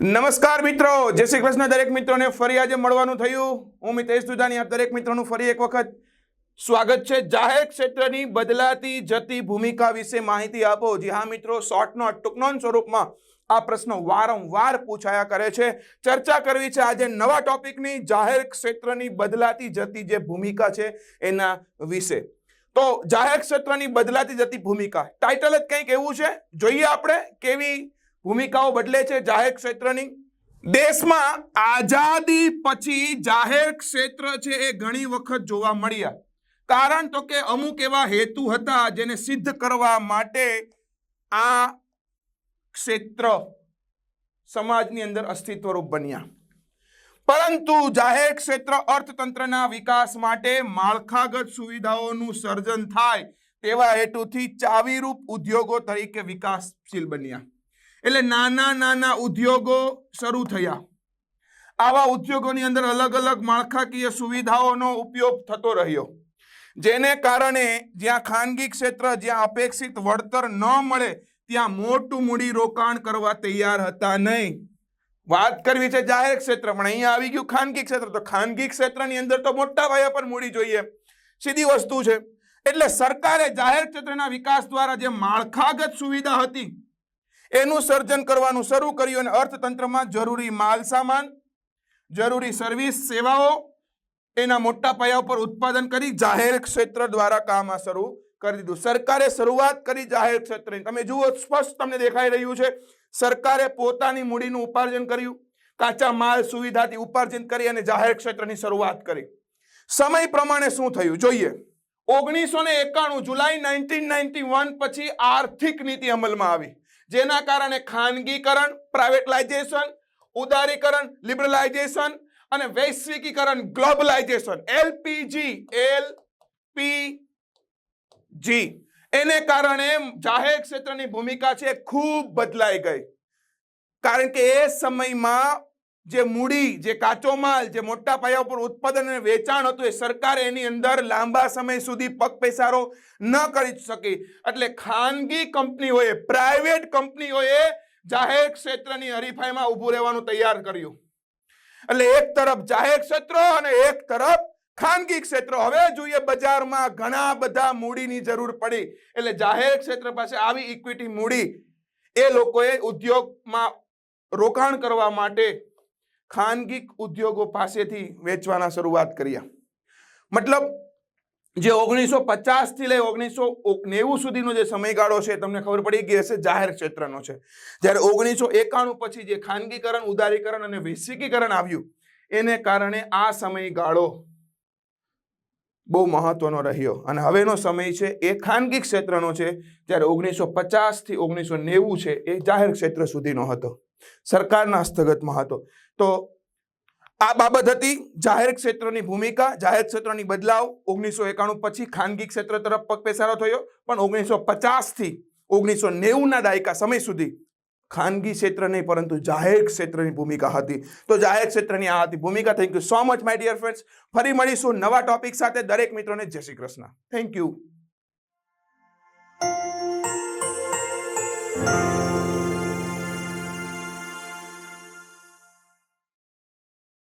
નમસ્કાર મિત્રો, જય શ્રી કૃષ્ણ દરેક મિત્રોને ફરી આજે મળવાનું થયું. હું મિતેશ દુધાની આપ દરેક મિત્રોનું ફરી એક વખત સ્વાગત છે. જાહેર ક્ષેત્રની બદલાતી જતી ભૂમિકા વિશે માહિતી આપો. જી હા મિત્રો, શોર્ટનો, ટૂંકનો સ્વરૂપમાં આ પ્રશ્નો વારંવાર પૂછાયા કરે છે. ચર્ચા કરવી છે આજે નવા ટોપિકની, જાહેર ક્ષેત્રની બદલાતી જતી જે ભૂમિકા છે એના વિશે. તો જાહેર ક્ષેત્રની બદલાતી જતી ભૂમિકા ટાઇટલ જ કંઈક એવું છે? જોઈએ આપણે કેવી ભૂમિકાઓ બદલે છે જાહેર ક્ષેત્રની. દેશમાં આઝાદી પછી જાહેર ક્ષેત્ર છે એ ઘણી વખત જોવા મળ્યા. કારણ તો કે અમુક એવા હેતુ હતા જેને સિદ્ધ કરવા માટે આ ક્ષેત્ર સમાજની અંદર અસ્તિત્વરૂપ બન્યા. પરંતુ જાહેર ક્ષેત્ર અર્થતંત્રના વિકાસ માટે માળખાગત સુવિધાઓનું સર્જન થાય તેવા હેતુથી ચાવીરૂપ ઉદ્યોગો તરીકે વિકાસશીલ બન્યા. એટલે નાના નાના ઉદ્યોગો શરૂ થયા. આવા ઉદ્યોગોની અંદર અલગ અલગ માળખાકીય સુવિધાઓનો ઉપયોગ થતો રહ્યો. જેને કારણે જ્યાં ખાનગી ક્ષેત્ર, જ્યાં અપેક્ષિત વળતર ન મળે, ત્યાં મોટું મૂડી રોકાણ કરવા તૈયાર હતા નહીં. વાત કરવી છે જાહેર ક્ષેત્ર, પણ અહીંયા આવી ગયું ખાનગી ક્ષેત્ર. તો ખાનગી ક્ષેત્રની અંદર તો મોટા પાયા પર મૂડી જોઈએ. સીધી વસ્તુ છે. એટલે સરકારે જાહેર ક્ષેત્રના વિકાસ દ્વારા જે માળખાગત સુવિધા હતી એનું સર્જન કરવાનું શરૂ કર્યું અને અર્થતંત્રમાં જરૂરી માલ સામાન, જરૂરી સર્વિસ સેવાઓ, એના મોટા પાયા ઉપર ઉત્પાદન કરી જાહેર ક્ષેત્ર દ્વારા કામ શરૂ કરી દીધું. સરકારે શરૂઆત કરી જાહેર ક્ષેત્રની. તમે જુઓ, સ્પષ્ટ તમને દેખાઈ રહ્યું છે. સરકારે પોતાની મૂડીનું ઉપાર્જન કર્યું, કાચા માલ સુવિધાથી ઉપાર્જન કરી અને જાહેર ક્ષેત્રની શરૂઆત કરી. સમય પ્રમાણે શું થયું? જોઈએ. ઓગણીસો ને એકાણું જુલાઈ નાઇન્ટીન નાઇન્ટી વન પછી આર્થિક નીતિ અમલમાં આવી. જેના કારણે ખાનગીકરણ પ્રાઇવેટલાઇઝેશન ઉદારીકરણ લિબરલાઇઝેશન અને વૈશ્વિકીકરણ globalisation LPG L P G એને કારણે જાહેર ક્ષેત્રની ભૂમિકા છે ખૂબ બદલાઈ ગઈ. કારણ કે એ સમયમાં જે મૂડી, જે કાચો માલ, જે મોટા પાયા ઉપર ઉત્પાદન અને વેચાણ હતું, એ સરકાર એની અંદર લાંબા સમય સુધી પગ પેસારો ન કરી શકી. એટલે ખાનગી કંપનીઓએ, પ્રાઇવેટ કંપનીઓએ જાહેર ક્ષેત્રની હરીફાઈમાં ઊભું રહેવાનું તૈયાર કર્યું. એટલે એક તરફ જાહેર ક્ષેત્ર અને એક તરફ ખાનગી ક્ષેત્ર. હવે જોઈએ બજારમાં ઘણા બધા મૂડીની જરૂર પડી. એટલે જાહેર ક્ષેત્ર પાસે આવી ઇક્વિટી મૂડી, એ લોકોએ ઉદ્યોગમાં રોકાણ કરવા માટે ખાનગી ઉદ્યોગો પાસેથી વેચવાના શરૂઆત કર્યા. મતલબ, જે ઓગણીસો પચાસથી લઈ ઓગણીસો નેવું સુધીનો જે સમયગાળો છે, તમને ખબર પડી ગઈ હશે, જાહેર ક્ષેત્રનો છે. જ્યારે ઓગણીસો એકાણું પછી જે ખાનગીકરણ, ઉદારીકરણ અને વૈશ્વિકીકરણ આવ્યું, એને કારણે આ સમયગાળો બહુ મહત્વનો રહ્યો. અને હવેનો સમય છે, એ ખાનગી ક્ષેત્રનો છે, જ્યારે ઓગણીસો પચાસથી ઓગણીસો નેવું છે, એ જાહેર ક્ષેત્ર સુધીનો હતો. સરકારના હસ્તગતમાં હતો. તો આ બાબત હતી જાહેર ક્ષેત્રની ભૂમિકા જાહેર ક્ષેત્રની બદલાવ ઓગણીસો એકાણું પછી ખાનગી ક્ષેત્ર તરફ પગપેસારો થયો પણ ઓગણીસો પચાસથી ઓગણીસો નેવુંના દાયકા સમય સુધી ખાનગી ક્ષેત્ર નહીં પરંતુ જાહેર ક્ષેત્રની ભૂમિકા હતી તો જાહેર ક્ષેત્રની આ હતી ભૂમિકા thank you so much my dear friends ફરી મળીશું નવા ટોપિક સાથે દરેક મિત્રોને જય શ્રી કૃષ્ણ થેન્ક યુ